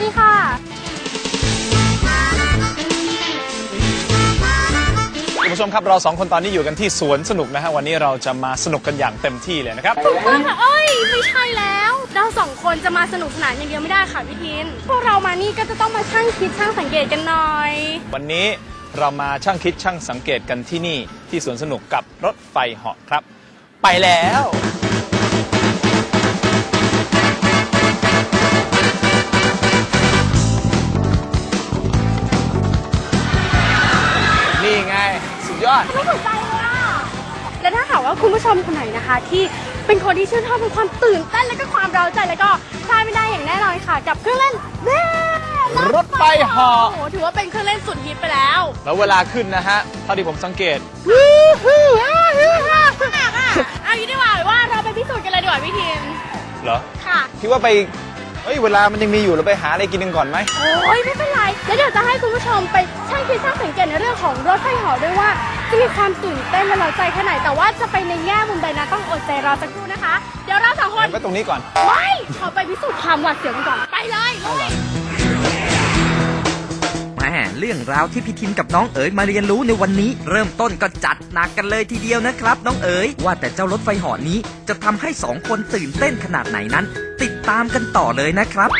วัสดีค่ะคุณผู้ชมครับเราสองคนตอนนี้อยู่กันที่สวนสนุกนะฮะวันนี้เราจะมาสนุกกันอย่างเต็มที่เลยนะครับถูกต้องค่ะเอ้ยไม่ใช่แล้ว เราสองคนจะมาสนุกสนานอย่างเดียวไม่ได้ค่ะพี่ทินพวกเรามานี่ก็จะต้องมาช่างคิดช่างสังเกตกันหน่อย วันนี้เรามาช่างคิดช่างสังเกตกันที่นี่ที่สวนสนุกกับรถไฟเหาะครับ ไปแล้ว ยอด ไม่สนใจเลยอะและถ้าหากว่าคุณผู้ชมคนไหนนะคะ ที่เป็นคนที่ชื่นชอบในความตื่นเต้นและก็ความเร้าใจแล้วก็พลาดไม่ได้อย่างแน่นอนค่ะ กับเครื่องเล่นเบ้รถไฟเหาะ โอ้โหถือว่าเป็นเครื่องเล่นสุดฮิตไปแล้วแล้วเวลาขึ้นนะฮะเท่าที่ผมสังเกตเอางี้ดีกว่าว่าเราไปพิสูจน์กันเลยดีกว่าพี่ทิมเหรอค่ะ คิดว่าไปเฮ้ยเวลามันยังมีอยู่เราไปหาอะไรกินกันก่อนไหม โอ้ยไม่เป็นไร แล้วเดี๋ยวจะให้คุณผู้ชมไปช่างคิดช่างสังเกตในเรื่องของรถไฟเหาะด้วยว่า จะมีความตื่นเต้นและเราใจแค่ไหน แต่ว่าจะไปในแง่มุมใดนะต้องอดใจรอสักครู่นะคะ เดี๋ยวเราสองคนไว้ตรงนี้ก่อน ไม่ขอไปพิสูจน์ความหวาดเสียวกันก่อน ไปเลยลุยแหมเรื่องราวที่พี่ทินกับน้องเอ๋ยมาเรียนรู้ในวันนี้ เริ่มต้นก็จัดหนักกันเลยทีเดียวนะครับ น้องเอ๋ยว่าแต่เจ้ารถไฟเหอนี้จะทำให้สองคนตื่นเต้นขนาดไหนนั้น ติดตามกันต่อเลยนะครับ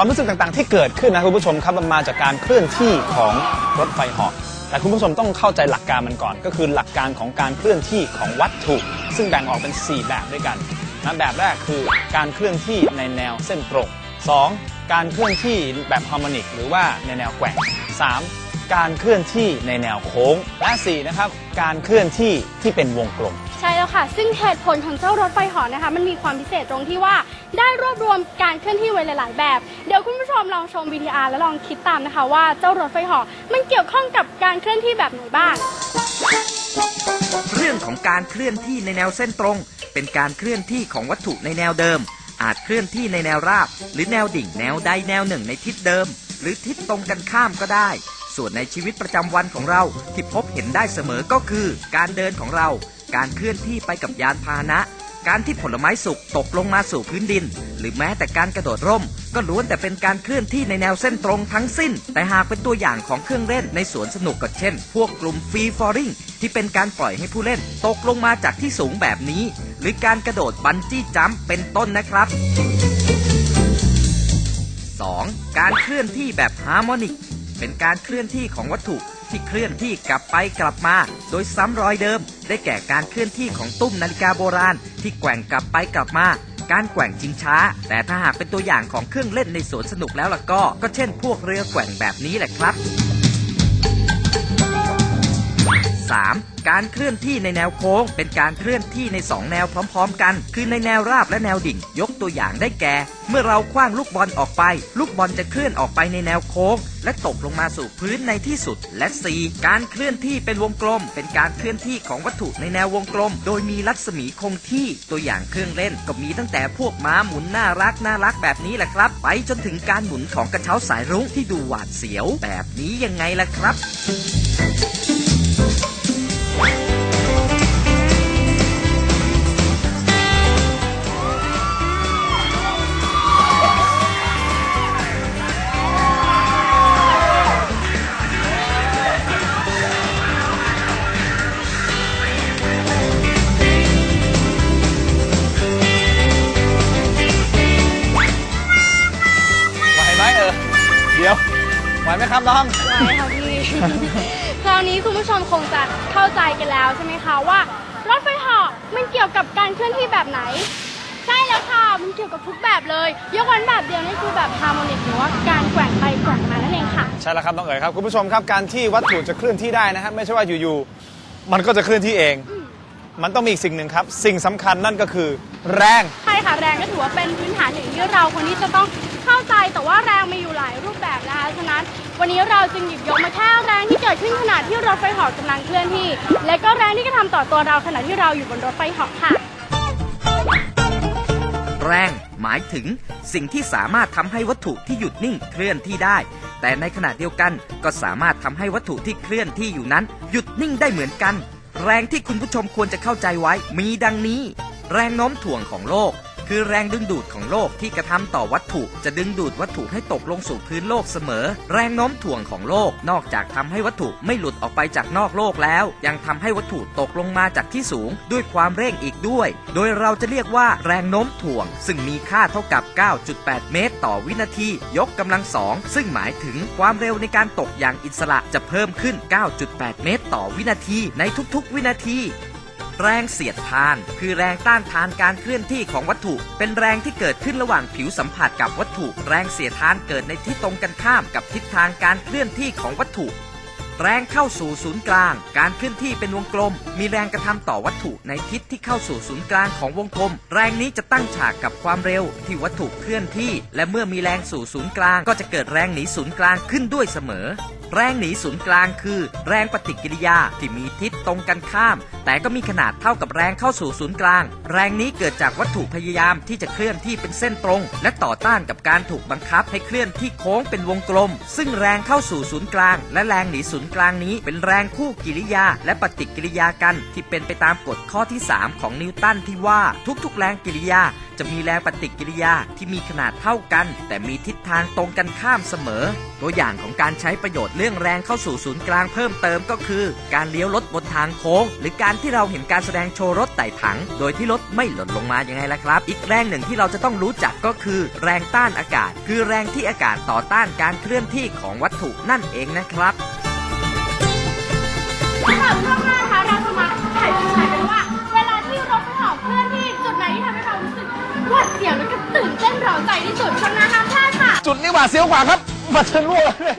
ความรู้สึกต่างๆ ที่เกิดขึ้นนะคุณผู้ชมครับมันมาจากการเคลื่อนที่ของรถไฟเหาะแต่คุณผู้ชมต้องเข้าใจหลักการมันก่อน ก็คือหลักการของการเคลื่อนที่ของวัตถุ ซึ่งแบ่งออกเป็น 4 แบบด้วยกันนะแบบแรกคือการเคลื่อนที่ในแนวเส้นตรง 2. การเคลื่อนที่แบบฮาร์โมนิก หรือว่าในแนวแกว่ง 3. การเคลื่อนที่ในแนวโค้ง และ4นะครับการเคลื่อนที่ที่เป็นวงกลม ใช่แล้วค่ะ ซึ่งเหตุผลของเจ้ารถไฟเหอนะคะ มันมีความพิเศษตรงที่ว่า ได้รวบรวมการเคลื่อนที่ไว้หลาย ๆ แบบ เดี๋ยวคุณผู้ชมลองชม VTR แล้วลองคิดตามนะคะว่าเจ้ารถไฟเหอมันเกี่ยวข้องกับการเคลื่อนที่แบบไหนบ้าง เรื่องของการเคลื่อนที่ในแนวเส้นตรง เป็นการเคลื่อนที่ของวัตถุในแนวเดิม อาจเคลื่อนที่ในแนวราบ หรือแนวดิ่งแนวใดแนวหนึ่งในทิศเดิม หรือทิศตรงกันข้ามก็ได้ ส่วนในชีวิตประจำวันของเราที่พบเห็นได้เสมอก็คือ การเดินของเรา การเคลื่อนที่ไปกับยานพาหนะ การที่ผลไม้สุกตกลงมาสู่พื้นดิน หรือแม้แต่การกระโดดร่ม ก็ล้วนแต่เป็นการเคลื่อนที่ในแนวเส้นตรงทั้งสิ้น แต่หากเป็นตัวอย่างของเครื่องเล่นในสวนสนุกก็เช่น พวกกลุ่มฟรีฟอริงที่เป็นการปล่อยให้ผู้เล่นตกลงมาจากที่สูงแบบนี้ หรือการกระโดดบันจี้จัมป์เป็นต้นนะครับ 2. การเคลื่อนที่แบบฮาร์โมนิก เป็นการเคลื่อนที่ของวัตถุที่เคลื่อนที่กลับไปกลับมา โดยซ้ำรอยเดิม ได้แก่การเคลื่อนที่ของตุ้มนาฬิกาโบราณ ที่แกว่งกลับไปกลับมา การแกว่งชิงช้า แต่ถ้าหากเป็นตัวอย่างของเครื่องเล่นในสวนสนุกแล้วล่ะก็ ก็เช่นพวกเรือแกว่งแบบนี้แหละครับ 3. การเคลื่อนที่ในแนวโค้ง เป็นการเคลื่อนที่ใน 2 แนวพร้อมๆ กัน คือในแนวราบและแนวดิ่ง ยกตัวอย่างได้แก่ เมื่อเราคว้างลูกบอลออกไป ลูกบอลจะเคลื่อนออกไปในแนวโค้ง และตกลงมาสู่พื้นในที่สุด และ 4. การเคลื่อนที่เป็นวงกลม เป็นการเคลื่อนที่ของวัตถุในแนววงกลม โดยมีรัศมีคงที่ตัวอย่างเครื่องเล่นก็มีตั้งแต่พวกม้าหมุนน่ารักน่ารักแบบนี้แหละครับ ไปจนถึงการหมุนของกระเช้าสายรุ้งที่ดูหวาดเสียว แบบนี้ยังไงล่ะครับ ไหวไหมครับน้อง ไว้ค่ะพี่ คราวนี้คุณผู้ชมคงจะเข้าใจกันแล้วใช่ไหมคะว่ารถไฟเหาะมันเกี่ยวกับการเคลื่อนที่แบบไหน ใช่แล้วค่ะ มันเกี่ยวกับทุกแบบเลย ยกเว้นแบบเดียวนี่คือแบบฮาร์โมนิกหรือว่าการแกว่งไปแกว่งมานั่นเองค่ะ ใช่แล้วครับน้องเอ๋ยครับคุณผู้ชมครับการที่วัตถุจะเคลื่อนที่ได้นะฮะไม่ใช่ว่าอยู่ๆมันก็จะเคลื่อนที่เอง มันต้องมีอีกสิ่งหนึ่งครับ สิ่งสำคัญนั่นก็คือแรง ใช่ค่ะแรงก็ถือว่าเป็นพื้นฐานอย่างที่เราคนนี้จะต้อง เข้าใจแต่ว่าแรงมีอยู่หลายรูปแบบนะคะฉะนั้นวันนี้เราจึงหยิบยกมาแค่แรงที่เกิดขึ้นขณะที่รถไฟเหาะกำลังเคลื่อนที่ และก็แรงที่กระทำต่อตัวเราขณะที่เราอยู่บนรถไฟเหาะค่ะ แรงหมายถึงสิ่งที่สามารถทำให้วัตถุที่หยุดนิ่งเคลื่อนที่ได้ แต่ในขณะเดียวกันก็สามารถทำให้วัตถุที่เคลื่อนที่อยู่นั้น หยุดนิ่งได้เหมือนกัน แรงที่คุณผู้ชมควรจะเข้าใจไว้มีดังนี้ แรงโน้มถ่วงของโลก คือแรงดึงดูดของโลกที่กระทำต่อวัตถุ จะดึงดูดวัตถุให้ตกลงสู่พื้นโลกเสมอ แรงโน้มถ่วงของโลกนอกจากทำให้วัตถุไม่หลุดออกไปจากนอกโลกแล้ว ยังทำให้วัตถุตกลงมาจากที่สูง ด้วยความเร่งอีกด้วย โดยเราจะเรียกว่าแรงโน้มถ่วง ซึ่งมีค่าเท่ากับ 9.8 เมตร ต่อวินาที ยกกำลังสองซึ่งหมายถึงความเร็วในการตกอย่างอิสระจะเพิ่มขึ้น 9.8 เมตร ต่อวินาทีในทุกๆ วินาที แรงเสียดทาน คือแรงต้านทานการเคลื่อนที่ของวัตถุ เป็นแรงที่เกิดขึ้นระหว่างผิวสัมผัสกับวัตถุ แรงเสียดทานเกิดในทิศตรงกันข้ามกับทิศทางการเคลื่อนที่ของวัตถุ แรงเข้าสู่ศูนย์กลาง การเคลื่อนที่เป็นวงกลม มีแรงกระทำต่อวัตถุในทิศที่เข้าสู่ศูนย์กลางของวงกลม แรงนี้จะตั้งฉากกับความเร็วที่วัตถุเคลื่อนที่ และเมื่อมีแรงสู่ศูนย์กลาง ก็จะเกิดแรงหนีศูนย์กลางขึ้นด้วยเสมอ แรงหนีศูนย์กลางคือ แรงปฏิกิริยาที่มีทิศตรงกันข้าม แต่ก็มีขนาดเท่ากับแรงเข้าสู่ศูนย์กลาง แรงนี้เกิดจากวัตถุพยายามที่จะเคลื่อนที่เป็นเส้นตรง และต่อต้านกับการถูกบังคับให้เคลื่อนที่โค้งเป็นวงกลม ซึ่งแรงเข้าสู่ศูนย์กลาง และแรงหนีศูนย์กลางนี้ เป็นแรงคู่กิริยา และปฏิกิริยากันที่เป็นไปตามกฎข้อที่ 3 ของนิวตันที่ว่าทุกๆ แรงกิริยา จะมีแรงปฏิกิริยาที่มีขนาดเท่ากัน แต่มีทิศทางตรงกันข้ามเสมอ ตัวอย่างของการใช้ประโยชน์เรื่องแรงเข้าสู่ศูนย์กลางเพิ่มเติมก็คือ การเลี้ยวรถบนทางโค้ง หรือการที่เราเห็นการแสดงโชว์รถไต่ถัง โดยที่รถไม่หล่นลงมายังไงล่ะครับ อีกแรงหนึ่งที่เราจะต้องรู้จักก็คือ แรงต้านอากาศ คือแรงที่อากาศต่อต้านการเคลื่อนที่ของวัตถุนั่นเองนะครับ จุดนี้หวาดเสียวกว่าครับมาเชิญร่วเลย